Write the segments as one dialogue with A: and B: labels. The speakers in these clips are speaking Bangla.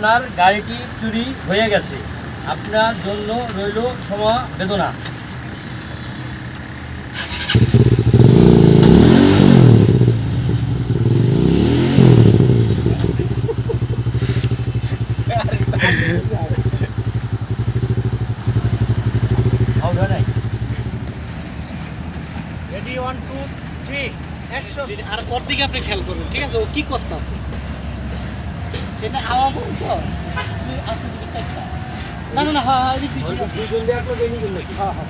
A: আপনার গাড়িটি চুরি হয়ে গেছে। আপনার জন্য রইল সমা বেদনা।
B: আর পর দিকে আপনি খেয়াল করবেন, ঠিক আছে? ও কি করতেছে? এটা আপনি দিকে চারটা না। না না হ্যাঁ হ্যাঁ এদিক দিয়ে
A: দুজন দিয়ে আপনার বেরিয়ে গেল
B: হ্যাঁ হ্যাঁ।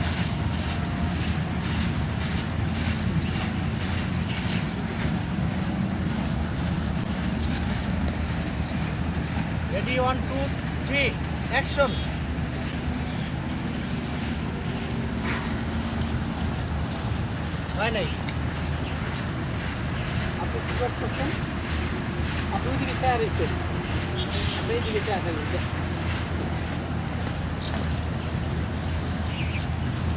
B: Ready one two three action হয় নাই আপনি কি করতেছেন? আপনি ওইদিকে চা রয়েছেন। এইদিকে চা।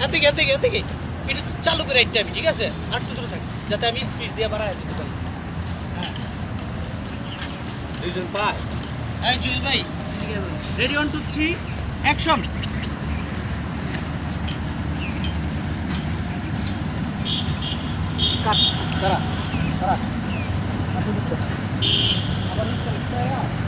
B: এদিকে এদিকে এদিকে এটা চালু করে একটা আমি ঠিক আছে আর তো দূরে থাক যাতে আমি স্পিড দিয়ে বাড়ায় দিতে পারি হ্যাঁ
A: দুইজন
B: জুয়েল ভাই ready one two three action cut দাঁড়া দাঁড়া আবার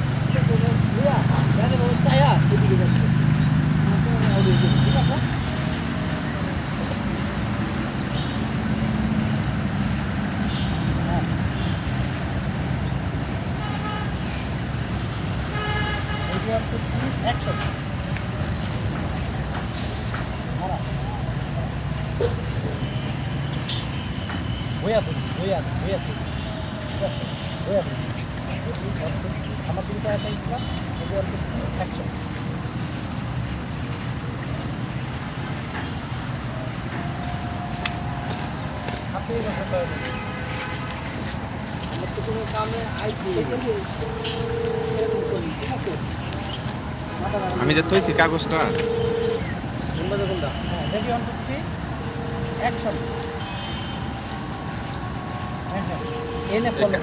B: দাঁড়া বইয়া পড়ি বইয়া বইয়া পড়ি ঠিক আছে বইয়া পড়ি আমার দিকে চায় আছে
C: আমি যে থইছি কাগজটা
B: কোনটা? হ্যাঁ, action. হ্যাঁ, হ্যাঁ।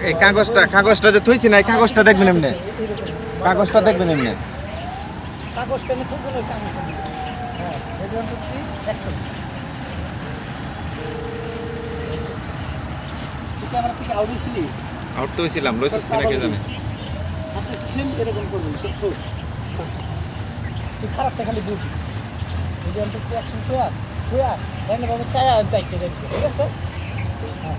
C: এই কাগজটা কাগজটা যে থইছি না এই কাগজটা দেখবেন এমনি। কাগজটা দেখবেন এমনি
B: কাগজটা আমি কাগজটা হ্যাঁ, ready, one, two, three, action. হয়েছে? তুই কি থেকে হয়েছিলি?
C: আউট তো হইছিলাম লইছিস কিনা কে জানে
B: আপনি same এরকম করবেন, সত্য। তুই খারাপটা খালি বুঝবি যদি আমি একটু অ্যাকশন করে করে রান্না বাবু চায়া দায়িত্ব দেখবে ঠিক আছে হ্যাঁ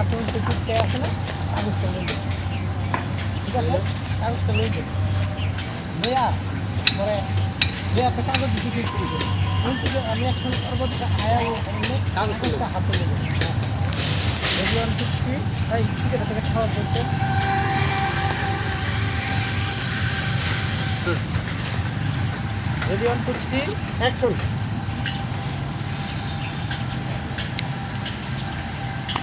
B: আপনি একটু টুকতে আছে না কাগজটা নিয়ে। ঠিক আছে কাগজটা নিয়ে যান। ভাইয়া পরে ভাইয়া আপনি কাগজ দিতে দিচ্ছি কিন্তু আমি অ্যাকশন করব আয়া ও কাগজটা হাতে নেব হ্যাঁ রেডি ওয়ান টু থ্রি এই সিগারেট থেকে খাওয়া বলতে ready one two three action কারণ আপনি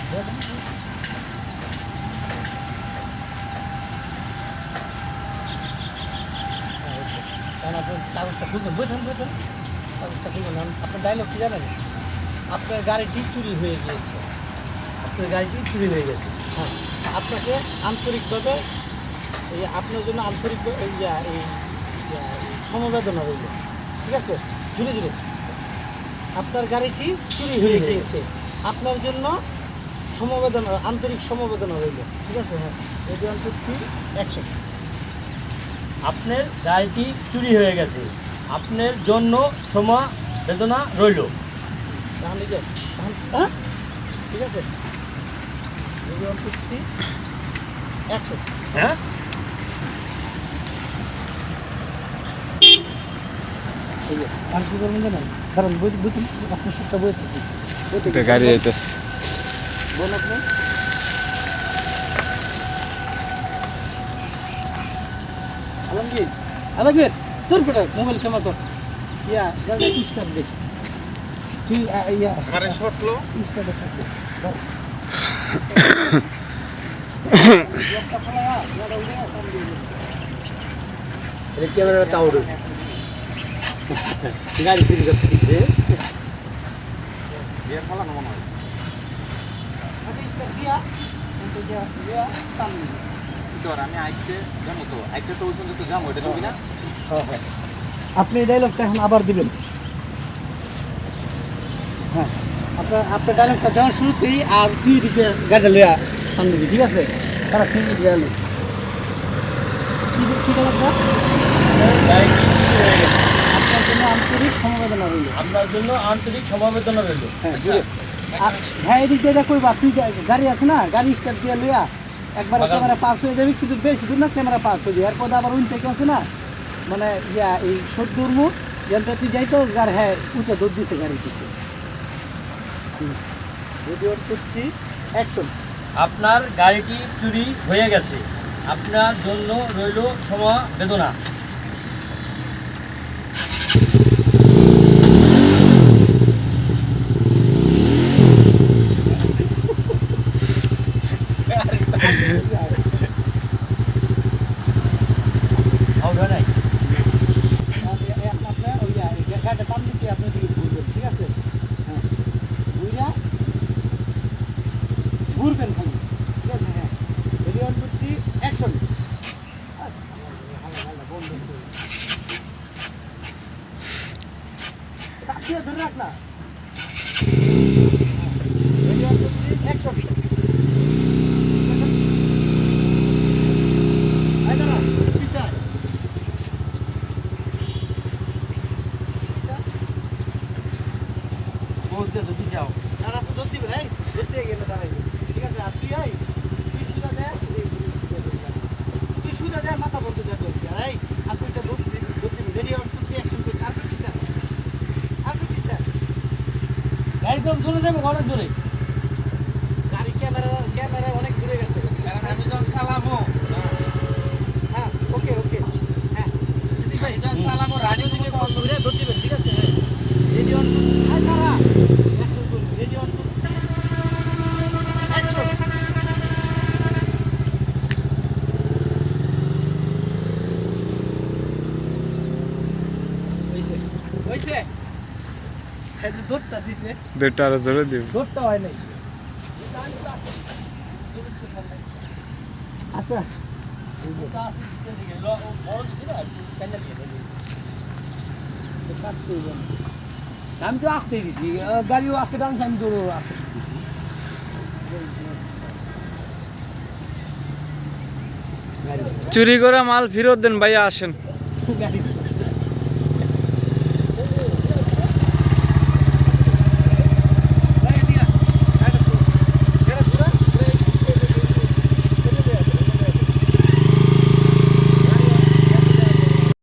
B: কাগজটা খুলবেন বুঝলেন বুঝলেন কাগজটা খুলবেন আপনার ডায়লগ কি জানেন আপনার গাড়িটি চুরি হয়ে গিয়েছে
A: আপনার গাড়িটি চুরি হয়ে গেছে
B: হ্যাঁ আপনাকে আন্তরিকভাবে এই আপনার জন্য আন্তরিক এই সমবেদনা রইল ঠিক আছে জুড়ে জুড়ে আপনার গাড়িটি চুরি হয়ে গিয়েছে আপনার জন্য সমবেদনা আন্তরিক সমবেদনা রইল। ঠিক আছে হ্যাঁ। এটি টু থ্রি অ্যাকশন
A: আপনার গাড়িটি চুরি হয়ে গেছে। আপনার জন্য সমা বেদনা রইল।
B: হ্যাঁ? ঠিক আছে। টু
A: হ্যাঁ?
B: করবেন জানেন কারণ বই বুঝুন আপনার সবটা বই
C: গাড়ি আইতাছে
B: বল আপনি। আলমগীর আলমগীর তোর বেটা মোবাইল ক্যামেরা তোর ইয়া গাড়ি স্টার দেখ। তুই ইয়া
C: আরে শটলো
B: স্টার দেখ।
A: ক্যামেরা তাও গাড়ি চুরি করতে
C: মনে হয়?
B: আপনি এই ডায়লগটা এখন আবার দিবেন। হ্যাঁ আপনার আপনার ডায়লগটা দেওয়ার শুরুতেই আর দিকে গাড়িটা লইয়া ঠিক আছে? তারা গেল? কি ডায়লগটা আপনার জন্য আন্তরিক সমবেদনা রইল।
A: আপনার জন্য আন্তরিক সমবেদনা রইল।
B: হ্যাঁ আর হ্যাঁ এদিক দিয়ে কইবা তুই গাড়ি আছে না গাড়ি স্টার্ট দিয়ে লইয়া একবার ক্যামেরা পাস হয়ে যাবে কিন্তু বেশি দূর না ক্যামেরা পাস হয়ে যাবে। এরপর আবার উইন থেকে আছে না মানে ইয়া এই সত্য উর্মু যন্ত্র তুই যাইতো গাড়ি হ্যাঁ উঠে দৌড় দিছে গাড়ি দিছে। ভিডিওর করছি অ্যাকশন
A: আপনার গাড়িটি চুরি হয়ে গেছে। আপনার জন্য রইল ক্ষমা
B: धर তো
A: চলে যাবে অনেক জোরে।
B: গাড়ি ক্যামেরা ক্যামেরা অনেক দূরে গেছে।
C: আমি যখন চালাবো
B: হ্যাঁ ওকে ওকে। হ্যাঁ।
C: ভাই যখন চালাবো রানি তুমি কল
B: ধরে ধরতে পারে ঠিক আছে? হ্যাঁ রেডি অন আই তারা অ্যাকশন করুন রেডি অন হইছে। হইছে। এই যে দৌড়টা দিছে
D: দুটো আরও জোরে দিব।
B: দৌড়টা হয় নাই। আচ্ছা।
A: বড় দিছি না কেন
B: কাটতে হবে না।
A: আমি তো আসতেই দিছি গাড়িও আসতে টানছে আমি তো আসতে
D: চুরি করা মাল ফেরত দেন ভাইয়া আসেন।
A: গাড়ি।